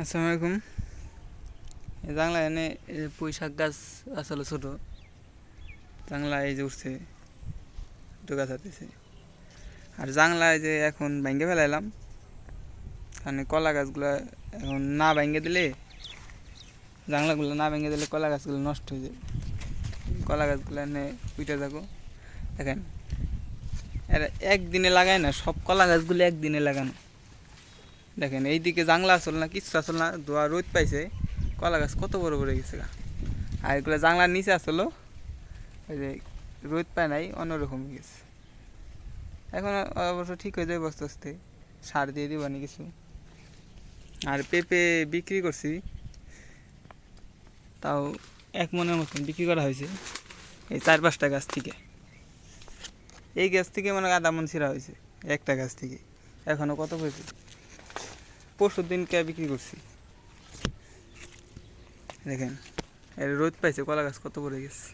আসসালামু আলাইকুম। জাংলা এনে পুঁই শাক গাছ আসলে ছোট। জাংলা এই যে উঠছে, দুটো গাছ হাতেছে আর জাংলা যে এখন ভেঙে ফেলাইলাম, কারণ কলা গাছগুলো এখন না ভেঙে দিলে জাংলাগুলো না ভেঙে দিলে কলা গাছগুলো নষ্ট হয়ে যায় কলা গাছগুলো এনে উঠে থাকো। দেখেন একদিনে লাগায় না, সব কলা গাছগুলো একদিনে লাগানো। দেখেন, এইদিকে জাংলা আসল না, কিচ্ছু আসল না দোয়া রোদ পাইছে। কলা গাছ কত বড় বড় গেছে গা। আর এগুলো জাংলার নিচে আসলো ওই যে রোদ পায় নাই, অন্যরকম গেছে। এখন অবশ্য ঠিক হয়ে যাবে আস্তে আস্তে, সার দিয়ে দিবানি কিছু। আর পেঁপে বিক্রি করছি, তাও এক মনের মতন বিক্রি করা হয়েছে, এই চার পাঁচটা গাছ থেকে। এই গাছ থেকে মানে আধা মন ছিঁড়া হয়েছে, একটা গাছ থেকে। এখনও কত পেয়েছে পরশু দিনকে বিক্রি করছি। দেখেন, এর রোদ পাইছে, কলা গাছ কত বড় গেছে।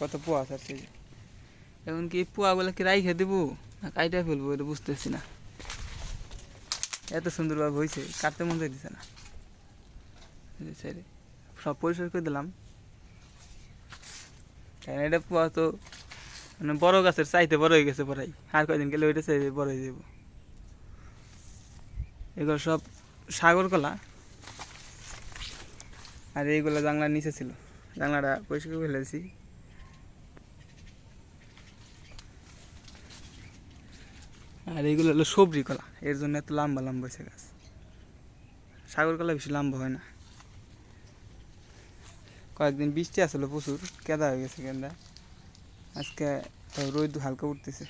কত পোয়া আছে এখন কি পোয়াগুলো কি রাইখে দেবো, না কাইটা ফেলব, এটা বুঝতেছি না। এত সুন্দরভাবে হয়েছে কাটতে মন দিছে না। সব পরিষ্কার করে দিলাম। কারণ এটা পোয়া তো মানে বড় গাছের চাইতে বড় হয়ে গেছে পড়াই। আর কয়দিন গেলে ওইটা চাইতে বড় হয়ে যাব এগুলো সব সাগর কলা আর এইগুলো জানলার নিচে ছিল। জানলাটা পরিষ্কার ফেলেছি। আর এইগুলো হলো সবরি কলা। এর জন্য এত লম্বা লম্বা হয়েছে গাছ। সাগর কলা বেশি লম্বা হয় না। কয়েকদিন বৃষ্টি আসলো প্রচুর, কেদা হয়ে গেছে কেন্দা আজকে রোদ হালকা উঠতেছে।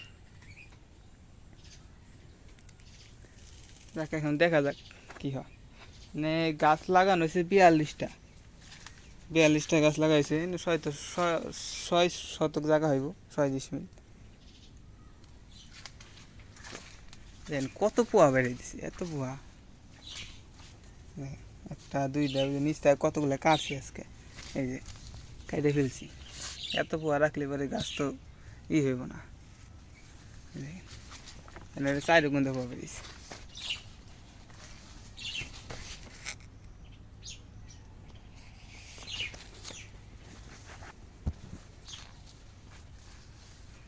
যাক, এখন দেখা যাক কি হয়। মানে গাছ লাগানো হয়েছে বিয়াল্লিশটা। বিয়াল্লিশটা গাছ লাগাইছে ছয় তো ছয়- শতক জায়গা হইব, ছয় মিনিট। দেখেন কত পোয়া বেড়ে দিছে, এত পোয়া। একটা, দুইটা, ওই যে নিচ থেকে কতগুলো কাটছি আজকে। এই যে, কেটে ফেলছি। এত পোয়া রাখলে পরে গাছ তো ই হইব না। চাইরো গুন্ধে পোয়া বেরিয়েছে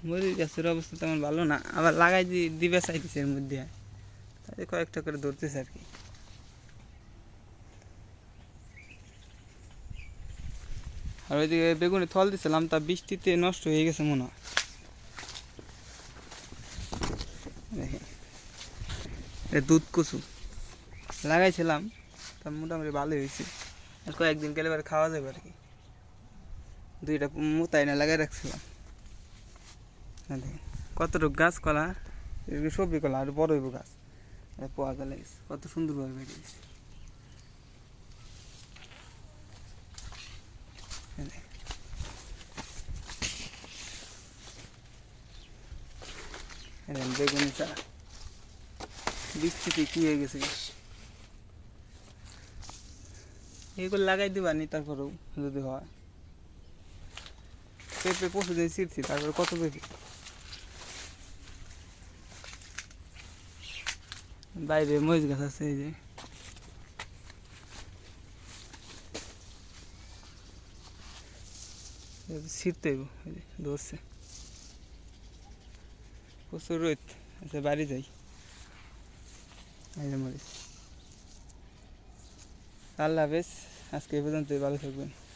মরিচ গাছের অবস্থা তেমন ভালো না, আবার লাগাই দিবে চাইতেছে এর মধ্যে। তাই কয়েকটা করে ধরতেছে আর কি। আর ওইদিকে বেগুনে থল দিছিলাম, তা বৃষ্টিতে নষ্ট হয়ে গেছে মনে হয়। দুধ কচু। লাগাইছিলাম, তা মোটামুটি ভালোই হয়েছে। আর কয়েকদিন গেলে খাওয়া যাবে আর কি। দুইটা মোতাই না লাগাই রাখছিলাম। কতটুকু গাছ কলা? এগুলো সবজি কলা, আর বড় হইব গাছ। এটা পোয়া গেলে কত সুন্দরভাবে দেখেন। এই বেগুনি চারা। বৃষ্টিতে কি হয়ে গেছে? এগুলো লাগাই দিবানি তারপরেও যদি হয়। পেঁপে পশু দিয়ে ছিঁড়ছি, তারপরে কত পেঁপে বাইরে মরিচ গাছ আছে, এই যে। যে, ধরছে। প্রচুর রোদ আচ্ছা বাড়ি যাই। মরিচ। আল্লাহ হাফেজ, আজকে এই পর্যন্ত ভালো থাকবেন।